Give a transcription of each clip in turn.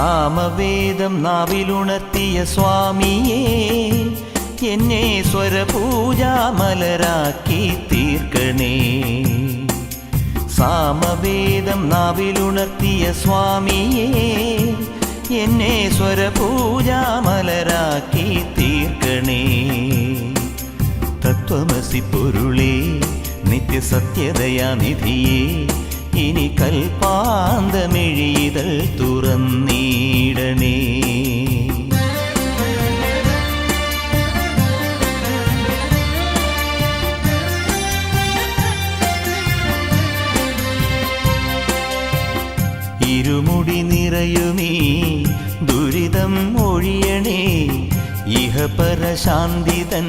സാമവേദം നാവിലുണർത്തിയ സ്വാമിയേ എന്നെ സ്വരപൂജാമലരാക്കി തീർക്കണേ. സാമവേദം നാവിലുണർത്തിയ സ്വാമിയേ എന്നെ സ്വരപൂജാമലരാക്കി തീർക്കണേ. തത്വമസി പൊരുളേ നിത്യസത്യതയാനിധിയേ ഇനി കൽപ്പാന്തമിഴിതൾ തുറന്നീടണേ. ഇരുമുടി നിറയുമീ ദുരിതം ഒഴിയണേ. ഇഹപരശാന്തിതൻ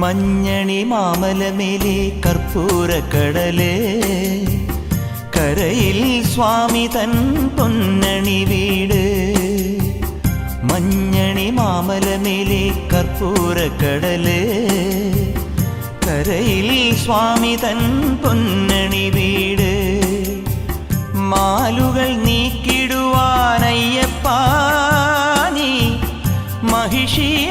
മഞ്ഞണി മാമലമേലെ കടലേ. കരയിൽ സ്വാമി തൻ പൊന്നണി വീട്. മഞ്ഞണി മാമലമേലെ കടലേ. കരയിൽ സ്വാമി തൻ പൊന്നണി വീട്. മാലുകൾ നീക്കിടുവാനയ്യപ്പാ നീ മഹിഷി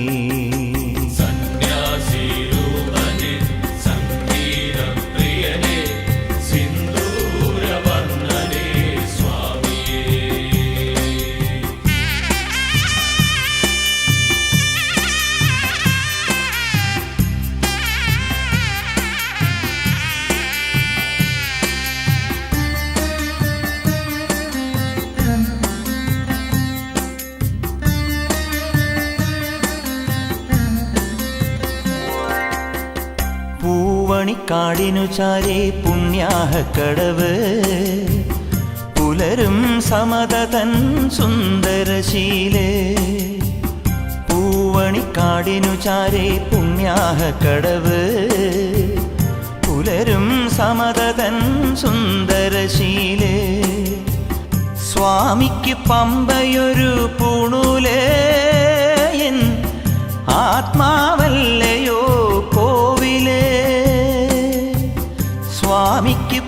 പൂവണിക്കാടിനു ചാരേ പുണ്യാഹക്കടവ് പുലരും സമതതൻ സുന്ദരശീലേ. പൂവണിക്കാടിനു ചാരേ പുണ്യാഹക്കടവ് പുലരും സമതതൻ സുന്ദരശീലേ. സ്വാമിക്ക് പമ്പയൊരു പൂണൂലേ. എൻ